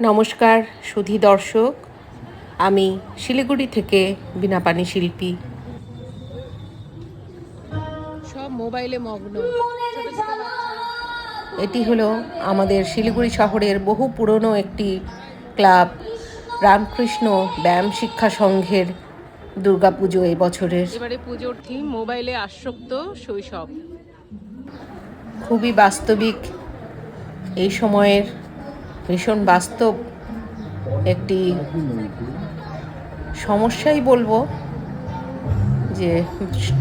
নমস্কার সুধী দর্শক। আমি শিলিগুড়ি থেকে বিনাপানি শিল্পী। সব মোবাইলে মগ্ন। এটি হলো আমাদের শিলিগুড়ি শহরের বহু পুরনো একটি ক্লাব রামকৃষ্ণ ব্যায়াম শিক্ষা সংঘের দুর্গাপুজো এই বছরের। এবারে পুজোর থিম মোবাইলে আসক্ত শৈশব। খুবই বাস্তবিক এই সময়ের ভীষণ বাস্তব একটি সমস্যাই বলব যে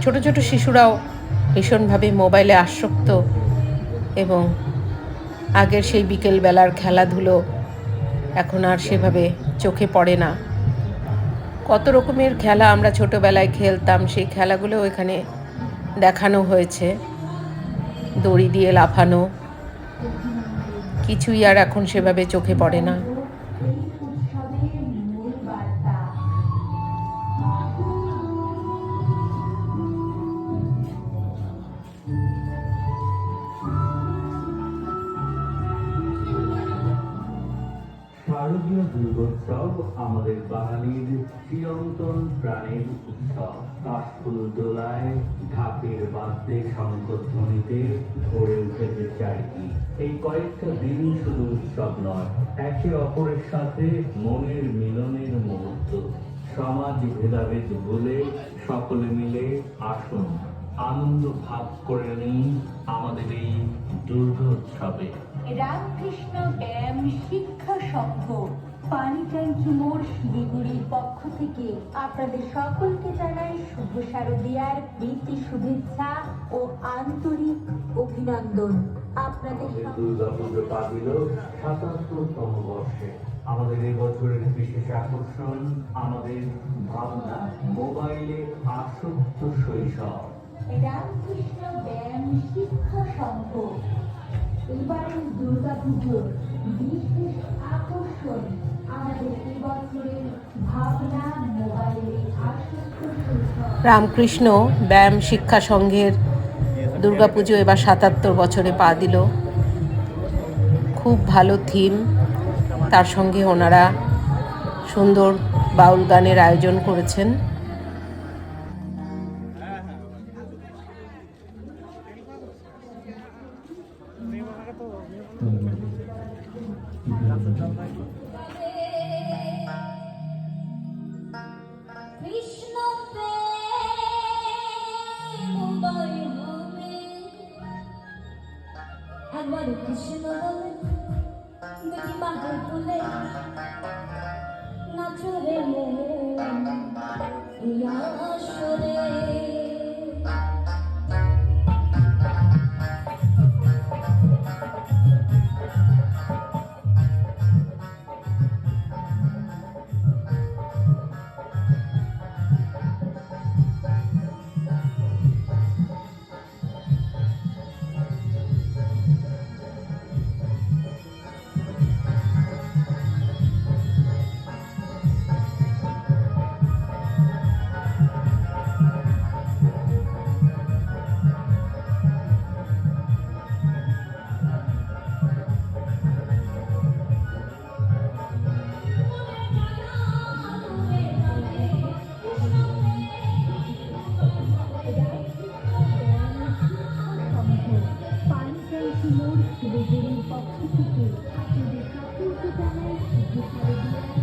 ছোট ছোট শিশুরাও ভীষণভাবে মোবাইলে আসক্ত এবং আগের সেই বিকেলবেলার খেলাধুলো এখন আর সেভাবে চোখে পড়ে না। কত রকমের খেলা আমরা ছোটোবেলায় খেলতাম, সেই খেলাগুলো এখানে দেখানো হয়েছে। দড়ি দিয়ে লাফানো কিছুই আর এখন সেভাবে চোখে পড়ে না। দুর্গোৎসব আমাদের বাঙালির চিরন্তন প্রাণের উৎসব। কাশফুল দোলায় ঢাকের বাদ্যে শঙ্কধ্বনিতে ভরে উঠেছে চারটি এই কয়েকটা দিন শুধু উৎসব নয়, একে অপরের সাথে মনের মিলনের মুহূর্ত। সমাজ ভেদাভেদ বলে সকলে মিলে আসুন, আনন্দ ভাগ করে নিন আমাদের এই দুর্গোৎসবে। রামকৃষ্ণ ব্যায়াম শিক্ষা সংঘ। পানি ট্যাঙ্কি মোড় শিলিগুড়ির পক্ষ থেকে আপনাদের সকলকে জানাই শুভ শারদীয়ার প্রীতি শুভেচ্ছা ও আন্তরিক অভিনন্দন। আপনাদের দুর্গাপুজো পা দিল সাতাত্তরতম বর্ষে। আমাদের এই বছরের বিশেষ আকর্ষণ আমাদের ভাবনা মোবাইলে আসক্ত শৈশব। রামকৃষ্ণ ব্যায়াম শিক্ষা সংঘ। বিশেষ আকর্ষণ আমাদের এবছরের ভাবনা রামকৃষ্ণ ব্যায়াম শিক্ষা সংঘের দুর্গাপুজো এবার সাতাত্তর বছরে পা দিল। খুব ভালো থিম। তার সঙ্গে ওনারা সুন্দর বাউল গানের আয়োজন করেছেন। কৃষ্ণ একবার কৃষ্ণ বলে দুটি বাঁধে তুলে এবারের দুর্গাপুজোর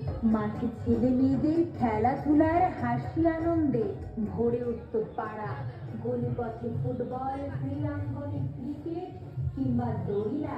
মাঠে ছেলে মেয়েদের খেলাধুলার হাসি আনন্দে ভরে উঠত পাড়া। গলিপথে ফুটবল, ক্রীড়াঙ্গনে ক্রিকেট কিংবা দড়িরা